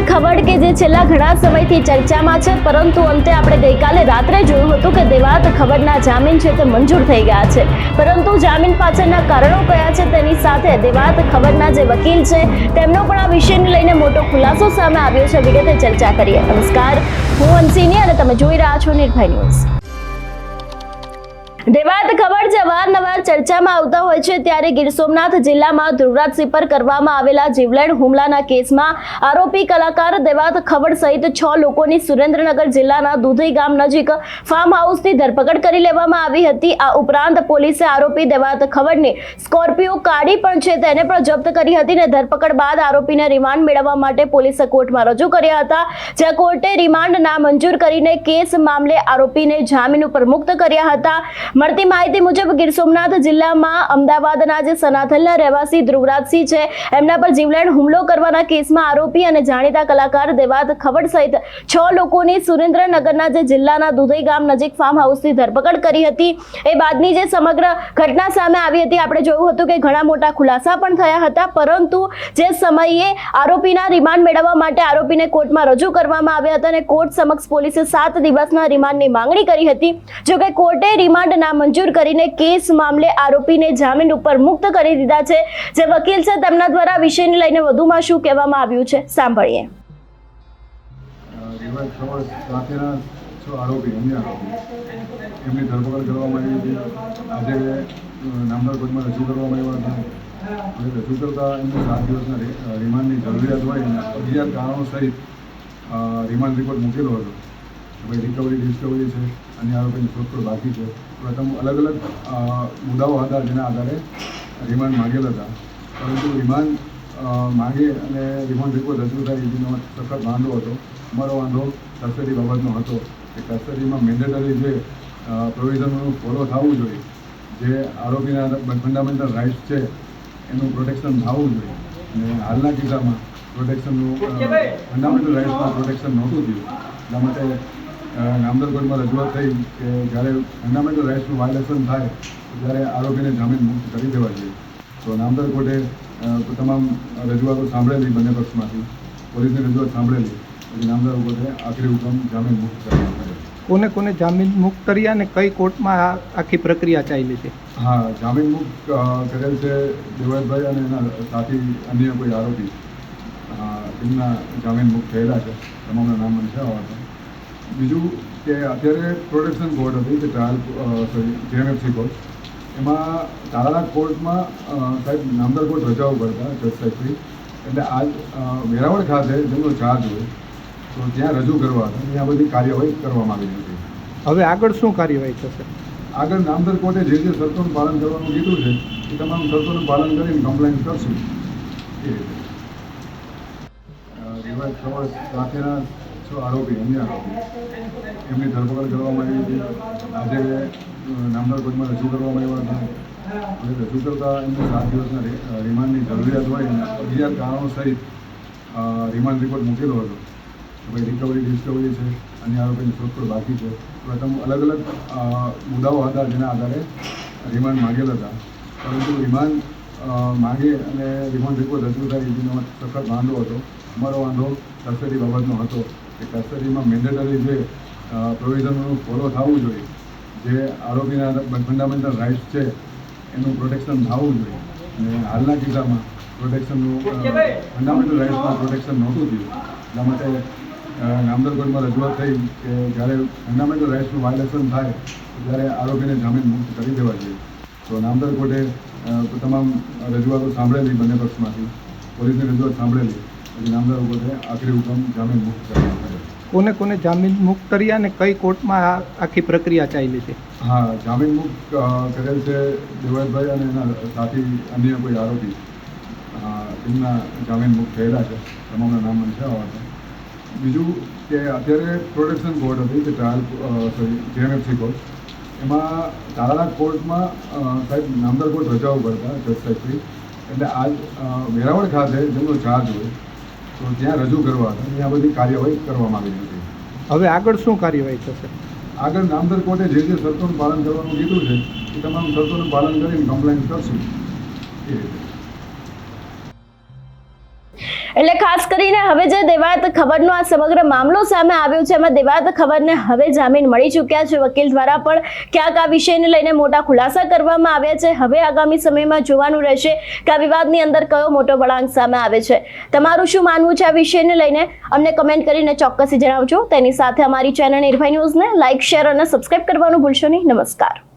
જે છેલ્લા ઘણા સમયથી ચર્ચામાં છે, પરંતુ અંતે આપણે ગઈકાલે રાત્રે જોયું હતું કે દેવાત ખબરના જામીન છે તે મંજૂર થઈ ગયા છે. પરંતુ જામીન પાછળના કારણો કયા છે તેની સાથે દેવાત ખબરના જે વકીલ છે, તેમનો પણ આ વિષયને લઈને મોટો ખુલાસો સામે આવ્યો છે. વિગતે ચર્ચા કરીએ. નમસ્કાર. હું હંસિની અને તમે જોઈ રહ્યા છો નિર્ભય ન્યૂઝ. દેવાત ખબર છે. અવારનવાર ચર્ચામાં આવતા હોય છે ત્યારે ગીર સોમનાથ જિલ્લામાં ધ્રુવરાજસિંહ પર કરવામાં આવેલા જીવલેણ હુમલાના કેસમાં આરોપી કલાકાર દેવાત ખબર સહિત છ લોકોની સુરેન્દ્રનગર જિલ્લાના દુધઈ ગામ નજીક ફાર્મ હાઉસથી ધરપકડ કરી લેવામાં આવી હતી. આ ઉપરાંત પોલીસે આરોપી દેવાત ખબરની સ્કોર્પિયો કાઢી પણ છે તેને પણ જપ્ત કરી હતી ને ધરપકડ બાદ આરોપીને રિમાન્ડ મેળવવા માટે પોલીસે કોર્ટમાં રજૂ કર્યા હતા. જ્યાં કોર્ટે રિમાન્ડ નામંજૂર કરીને કેસ મામલે આરોપીને જામીન ઉપર મુક્ત કર્યા હતા. મળતી માહિતી મુજબ ગીર સોમનાથ જિલ્લામાં અમદાવાદના જે સનાથલના રહેવાસી ધ્રુવરાજસિંહ છે, એમના પર જીવલેણ હુમલો કરવાના કેસમાં આરોપી અને જાણીતા કલાકાર દેવાદ ખવડ સહિત છ લોકોની સુરેન્દ્રનગરના જે જિલ્લાના દુધઈ ગામ નજીક ફાર્મ હાઉસથી ધરપકડ કરી હતી. એ બાદની જે સમગ્ર ઘટના સામે આવી હતી, આપણે જોયું હતું કે ઘણા મોટા ખુલાસા પણ થયા હતા, પરંતુ જે સમયે આરોપીના રિમાન્ડ મેળવવા માટે આરોપીને કોર્ટમાં રજૂ કરવામાં આવ્યા હતા અને કોર્ટ સમક્ષ પોલીસે સાત દિવસના રિમાન્ડની માંગણી કરી હતી. જોકે કોર્ટે રિમાન્ડ નામંજૂર કરીને કેસ મામલે આરોપીને જામીન ઉપર મુક્ત કરી દીધા છે. જે વકીલ છે તેમના દ્વારા વિષયને લઈને વધુમાં શું કહેવામાં આવ્યું છે, સાંભળીએ. રજૂ કરવામાં એમને સાત દિવસના રિમાન્ડની જરૂરિયાત હોય અને અગિયાર કારણો સહિત રિમાન્ડ રિપોર્ટ મૂકેલો હતો. ભાઈ રિકવરી ડિસ્કવરી છે. અન્ય આરોપીની શોધખોળ બાકી છે. પ્રથમ અલગ અલગ મુદ્દાઓ હતા જેના આધારે રિમાન્ડ માંગેલ હતા. પરંતુ રિમાન્ડ માંગે અને રિમાન્ડ રિપોર્ટ રજૂ થાય એનો સખત વાંધો હતો. અમારો વાંધો કસ્ટડી બાબતનો હતો. કે કસ્ટડીમાં મેન્ડેટરી જે પ્રોવિઝનનું ફોલો થવું જોઈએ, જે આરોપીના ફંડામેન્ટલ રાઇટ્સ છે, એનું પ્રોટેક્શન થવું જોઈએ. અને હાલના કિસ્સામાં પ્રોટેક્શનનું ફંડામેન્ટલ રાઇટ્સમાં પ્રોટેક્શન નહોતું થયું. એટલા માટે નામદાર કોર્ટમાં રજૂઆત થઈ કે જ્યારે ફંડામેન્ટલ રાઇટ્સનું વાયોલેશન થાય ત્યારે આરોપીને જામીન મુક્ત કરી દેવા જોઈએ. તો નામદાર કોર્ટે તમામ રજૂઆતો સાંભળેલી બંને પક્ષમાંથી. પોલીસની રજૂઆત સાંભળેલી. પછી નામદાર કોર્ટે આખરી હુકમ જામીન મુક્ત કરી કોને કોને જામીન મુક્ત કર્યા અને કઈ કોર્ટમાં આ આખી પ્રક્રિયા ચાલી છે? હા જામીન મુક્ત કરેલ છે દેવાભાઈ અને એના સાથી અન્ય કોઈ આરોપી. એમના જામીન મુક્ત થયેલા છે. તમામના નામ મને છે આવડતા બીજું કે અત્યારે પ્રોટેક્શન કોર્ટ હતી કે ટ્રાયલ સોરી જેએમએફસી કોર્ટ એમાં તારાના કોર્ટમાં સાહેબ નામદાર કોર્ટ રજાઓ કરતા જજ સાહેબથી. એટલે આજ વેરાવળ ખાતે જેમનો ચાર્જ હોય તો ત્યાં રજૂ કરવા હતા. ત્યાં બધી કાર્યવાહી કરવામાં આવી હતી. હવે આગળ શું કાર્યવાહી થશે? આગળ નામદર કોર્ટે જે જે શરતોનું પાલન કરવાનું કીધું છે એ તમામ શરતોનું પાલન કરીને કમ્પ્લેન કરશું. એ રીતે. રિવાજ ખબર સાથેના છ આરોપી, અન્ય આરોપી. એમની ધરપકડ કરવામાં આવી હતી. આજે નામદાર કોર્ટમાં રજૂ કરવામાં આવ્યા હતા. અને રજૂ કરતા એમને સાત દિવસના રિમાન્ડની જરૂરિયાત હોય અગિયાર કારણો સહિત રિમાન્ડ રિપોર્ટ મૂકેલો હતો. કે ભાઈ રિકવરી ડિસ્કવરી છે, અન્ય આરોપીની શોધખોળ બાકી છે. પ્રથમ અલગ અલગ મુદ્દાઓ હતા જેના આધારે રિમાન્ડ માંગેલા હતા. પરંતુ રિમાન્ડ માંગે અને રિમાન્ડ રિપોર્ટ રજૂ થાય એનો સખત વાંધો હતો. અમારો વાંધો કસ્ટડી બાબતનો હતો કે કસ્ટડીમાં મેન્ડેટરી જે પ્રોવિઝનનું ફોલો થવું જોઈએ, જે આરોપીના ફંડામેન્ટલ રાઇટ્સ છે, એનું પ્રોટેક્શન થવું જોઈએ. અને હાલના કિસ્સામાં પ્રોટેક્શનનું ફંડામેન્ટલ રાઇટ્સમાં પ્રોટેક્શન નહોતું થયું. એટલા માટે નામદર કોર્ટમાં રજૂઆત થઈ કે જ્યારે ફંડામેન્ટલ રાઇટ્સનું વાયોલેશન થાય, ત્યારે આરોપીને જામીન મુક્ત કરી દેવા જોઈએ. તો નામદર કોર્ટે તમામ રજૂઆતો સાંભળેલી બંને પક્ષમાંથી, પોલીસની રજૂઆત સાંભળેલી. નામદાર કોર્ટે આખરી હુકમ જામીન મુક્ત કરવા પડે કોને કોને જામીન મુક્ત કર્યા અને કઈ કોર્ટમાં આ આખી પ્રક્રિયા ચાલી છે? હા જામીન મુક્ત કરેલ છે દેવરાજભાઈ અને એના સાથી અન્ય કોઈ આરોપી. એમના જામીન મુક્ત થયેલા છે તમામના નામ મને છે. બીજું કે અત્યારે પ્રોટેક્શન કોર્ટ હતી કે ટ્રાયલ સોરી જીએમએફસી કોર્ટ. એમાં તારાના કોર્ટમાં સાહેબ નામદાર કોર્ટ રજાઓ કરતા જજ સાહેબથી. એટલે આજ વેરાવળ ખાતે જેમનો ચાર્જ હોય તો ત્યાં રજૂ કરવા અને ત્યાં બધી કાર્યવાહી કરવામાં આવી હતી હવે આગળ શું કાર્યવાહી થશે? આગળ નામદર કોર્ટે જે જે શરતોનું પાલન કરવાનું કીધું છે એ તમામ શરતોનું પાલન કરીને કમ્પ્લેન કરશું. એ રીતે. એટલે ખાસ કરીને હવે જે દેવાયત ખબરનો આ સમગ્ર મામલો સામે આવ્યો છે, એમાં દેવાયત ખબરને હવે જામીન મળી ચૂક્યા છે. વકીલ દ્વારા પણ ક્યાંક આ વિષયને લઈને મોટા ખુલાસા કરવામાં આવ્યા છે. હવે આગામી સમયમાં જોવાનું રહેશે કે આ વિવાદની અંદર કયો મોટો વળાંક સામે આવે છે. તમારું શું માનવું છે આ વિષયને લઈને? અમને કમેન્ટ કરીને ચોક્કસથી જણાવજો. તેની સાથે અમારી ચેનલ નિર્ભય ન્યૂઝને લાઇક શેર અને સબસ્ક્રાઇબ કરવાનું ભૂલશો નહીં. નમસ્કાર.